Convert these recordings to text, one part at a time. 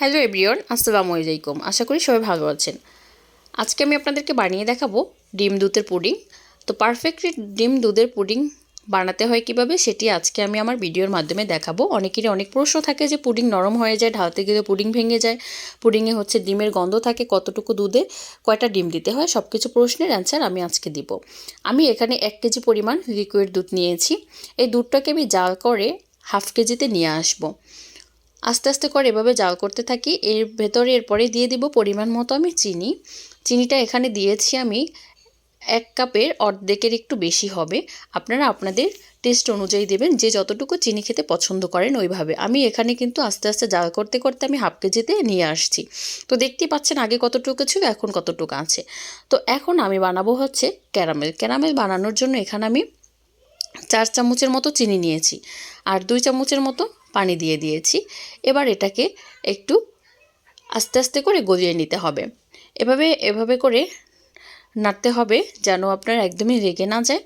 Hello everyone, আসসালামু আলাইকুম। আশা করি সবাই ভালো আছেন। আজকে আমি আপনাদেরকে বানিয়ে দেখাবো ডিম দুধের পুডিং। তো পারফেক্টলি ডিম দুধের পুডিং বানাতে হয় কীভাবে সেটি আজকে আমি আমার ভিডিওর মাধ্যমে দেখাবো। অনেকেরই অনেক প্রশ্ন থাকে যে পুডিং নরম হয়ে যায়, ঢালতে গেলে পুডিং ভেঙে যায়। পুডিংয়ে হচ্ছে ডিমের গন্ধ থাকে কতটুকু দুধে কয়টা ডিম দিতে হয় সব কিছু প্রশ্নের অ্যান্সার আমি আজকে দিব। আমি এখানে এক কেজি পরিমাণ লিকুইড দুধ নিয়েছি। এই দুধটাকে আমি জাল করে হাফ কেজিতে নিয়ে আসব। আস্তে আস্তে করে এভাবে জাল করতে থাকি। এর ভেতরে এরপরে দিয়ে দিব পরিমাণ মতো আমি চিনি। চিনিটা এখানে দিয়েছি আমি এক কাপের, অর্ধেকের একটু বেশি হবে। আপনারা আপনাদের টেস্ট অনুযায়ী দেবেন, যে যতটুকু চিনি খেতে পছন্দ করেন ওইভাবে। আমি এখানে কিন্তু আস্তে আস্তে জাল করতে করতে আমি হাফ কেজিতে নিয়ে আসছি। তো দেখতেই পাচ্ছেন আগে কতটুকু ছিল, এখন কতটুকু আছে। তো এখন আমি বানাবো হচ্ছে ক্যারামেল। ক্যারামেল বানানোর জন্য এখানে আমি চার চামচের মতো চিনি নিয়েছি। আর দুই চামচের মতো পানি দিয়ে দিয়েছি। এবার এটাকে একটু আস্তে আস্তে করে গলিয়ে নিতে হবে। এভাবে এভাবে করে নাড়তে হবে যেন আপনার একদমই রেগে না যায়।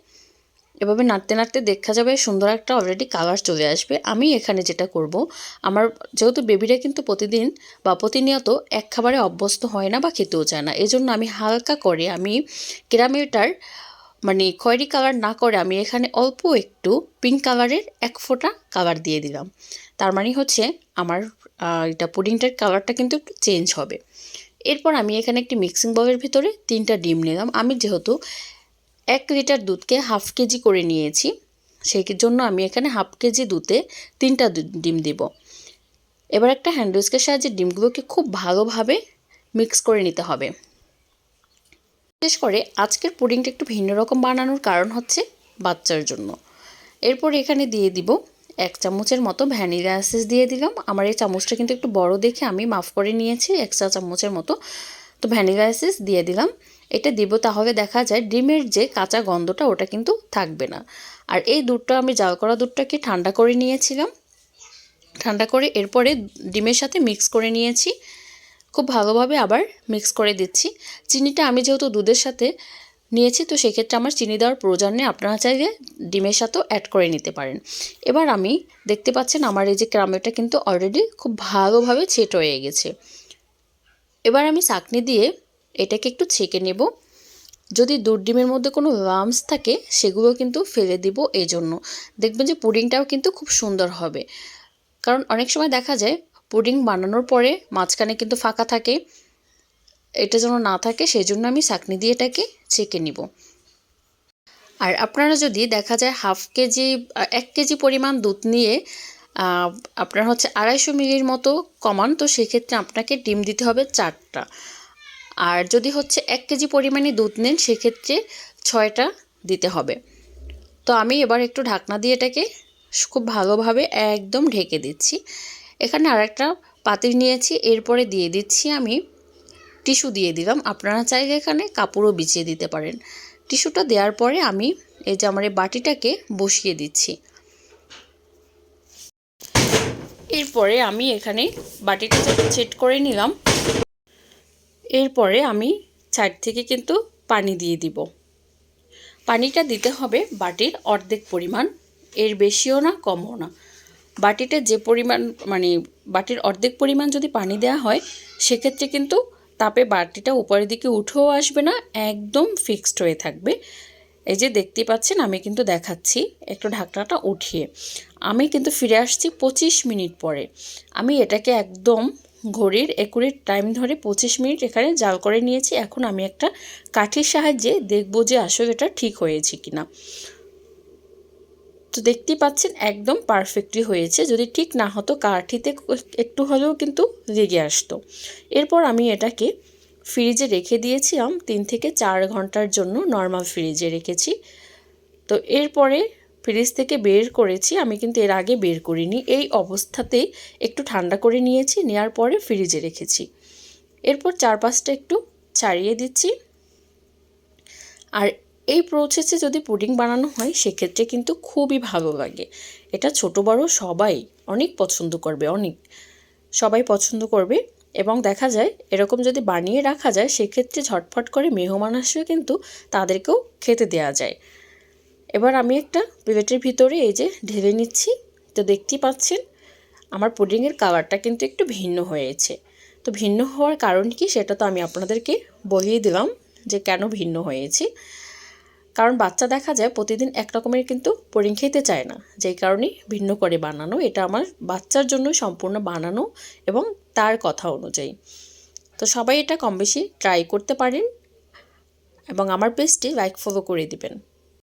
এভাবে নাড়তে নাড়তে দেখা যাবে সুন্দর একটা অলরেডি কালার চলে আসবে। আমি এখানে যেটা করব, আমার যেহেতু বেবিরা কিন্তু প্রতিদিন বা প্রতিনিয়ত এক খাবারে অভ্যস্ত হয় না বা খেতেও চায় না। এজন্য আমি হালকা করে আমি কেরামেটার মানে খয়েরি কালার না করে আমি এখানে অল্প একটু পিঙ্ক কালারের এক ফোঁটা কালার দিয়ে দিলাম। তার মানে হচ্ছে আমার এটা পুডিংটার কালারটা কিন্তু একটু চেঞ্জ হবে। এরপর আমি এখানে একটি মিক্সিং বলের ভিতরে তিনটা ডিম নিলাম। আমি যেহেতু এক লিটার দুধকে হাফ কেজি করে নিয়েছি, সেই জন্য আমি এখানে হাফ কেজি দুধে তিনটা ডিম দিব। এবার একটা হ্যান্ডউইচকের সাহায্যে ডিমগুলোকে খুব ভালোভাবে মিক্স করে নিতে হবে। বিশেষ করে আজকের পুডিংটা একটু ভিন্ন রকম বানানোর কারণ হচ্ছে বাচ্চার জন্য। এরপর এখানে দিয়ে দিব এক চামচের মতো ভ্যানিলা অ্যাসেস দিয়ে দিলাম। আমার এই চামচটা কিন্তু একটু বড় দেখে আমি মাফ করে নিয়েছি, এক চা চামচের মতো। তো ভ্যানিলা অ্যাসেস দিয়ে দিলাম। এটা দিব তাহলে দেখা যায় ডিমের যে কাঁচা গন্ধটা ওটা কিন্তু থাকবে না। আর এই দুধটা আমি জাল করা দুধটাকে ঠান্ডা করে নিয়েছিলাম। ঠান্ডা করে এরপরে ডিমের সাথে মিক্স করে নিয়েছি। খুব ভালোভাবে আবার মিক্স করে দিচ্ছি। চিনিটা আমি যেহেতু দুধের সাথে নিয়েছি, তো সেক্ষেত্রে আমার চিনি দেওয়ার প্রয়োজন নেই। আপনারা চাইলে ডিমের সাথেও অ্যাড করে নিতে পারেন। এবার আমি দেখতে পাচ্ছেন আমার এই যে ক্রামেটা কিন্তু অলরেডি খুব ভালোভাবে ছেট হয়ে গেছে। এবার আমি চাকনি দিয়ে এটাকে একটু ছেঁকে নেব। যদি দুধ ডিমের মধ্যে কোনো লামস থাকে, সেগুলো কিন্তু ফেলে দিব এই জন্য দেখবেন যে পুডিংটাও কিন্তু খুব সুন্দর হবে। কারণ অনেক সময় দেখা যায় পুডিং বানানোর পরে মাঝখানে কিন্তু ফাঁকা থাকে। এটা যেন না থাকে সেই জন্য আমি চাকনি দিয়ে এটাকে ছেঁকে নিব। আর আপনারা যদি দেখা যায় হাফ কেজি, এক কেজি পরিমাণ দুধ নিয়ে আপনার হচ্ছে আড়াইশো মিলির মতো কমান, তো সেক্ষেত্রে আপনাকে ডিম দিতে হবে চারটা। আর যদি হচ্ছে এক কেজি পরিমাণে দুধ নেন, সেক্ষেত্রে ছয়টা দিতে হবে। তো আমি এবার একটু ঢাকনা দিয়ে এটাকে খুব ভালোভাবে একদম ঢেকে দিচ্ছি। এখানে আরেকটা পাতিল নিয়েছি, এরপরে দিয়ে দিচ্ছি আমি টিস্যু দিয়ে দিলাম। আপনারা চাইলে এখানে কাপড়ও বিছিয়ে দিতে পারেন। টিস্যুটা দেওয়ার পরে আমি এই যে আমার এই বাটিটাকে বসিয়ে দিচ্ছি। এরপরে আমি এখানে বাটিটা সেট করে নিলাম, এরপরে আমি সাইড থেকে কিন্তু পানি দিয়ে দিব। পানিটা দিতে হবে বাটির অর্ধেক পরিমাণ, এর বেশিও না, কমও না। বাটিতে যে পরিমাণ মানে বাটির অর্ধেক পরিমাণ যদি পানি দেওয়া হয়, সেক্ষেত্রে কিন্তু তাপে বাটিটা উপরের দিকে উঠেও আসবে না, একদম ফিক্সড হয়ে থাকবে। এই যে দেখতেই পাচ্ছেন, আমি কিন্তু দেখাচ্ছি একটু ঢাকনাটা উঠিয়ে। আমি কিন্তু ফিরে আসছি পঁচিশ মিনিট পরে। আমি এটাকে একদম ঘড়ির একুরেট টাইম ধরে পঁচিশ মিনিট এখানে জাল করে নিয়েছি। এখন আমি একটা কাঠির সাহায্যে দেখব যে আসলে এটা ঠিক হয়েছে কিনা। তো দেখতেই পাচ্ছেন একদম পারফেক্টলি হয়েছে। যদি ঠিক না হতো, কাঠিতে একটু হলেও কিন্তু লেগে আসতো। এরপর আমি এটাকে ফ্রিজে রেখে দিয়েছিলাম তিন থেকে চার ঘণ্টার জন্য নর্মাল ফ্রিজে রেখেছি। তো এরপরে ফ্রিজ থেকে বের করেছি, আমি কিন্তু এর আগে বের করিনি। এই অবস্থাতেই একটু ঠান্ডা করে নিয়েছি নেওয়ার পরে ফ্রিজে রেখেছি। এরপর চারপাশটা একটু ছাড়িয়ে দিচ্ছি। আর এই প্রসেসে যদি পুডিং বানানো হয়, সেক্ষেত্রে কিন্তু খুবই ভালো লাগে। এটা ছোট, বড় সবাই অনেক পছন্দ করবে, অনেক সবাই পছন্দ করবে। এবং দেখা যায়, এরকম যদি বানিয়ে রাখা যায়, সেক্ষেত্রে ঝটফট করে মেহমান আসলে কিন্তু তাদেরকেও খেতে দেওয়া যায়। এবার আমি একটা প্লেটের ভিতরে এই যে ঢেলে নিচ্ছি। তো দেখতেই পাচ্ছেন, আমার পুডিংয়ের কালারটা কিন্তু একটু ভিন্ন হয়েছে। তো ভিন্ন হওয়ার কারণ কি, সেটা তো আমি আপনাদেরকে বলিয়ে দিলাম যে কেন ভিন্ন হয়েছে। কারণ বাচ্চা দেখা যায় প্রতিদিন এক রকমের কিন্তু পুডিং খেতে চায় না। যেই কারণে ভিন্ন করে বানানো, এটা আমার বাচ্চার জন্য সম্পূর্ণ বানানো এবং তার কথা অনুযায়ী। তো সবাই এটা কম বেশি ট্রাই করতে পারেন এবং আমার পেজটি লাইক ফলো করে দিবেন।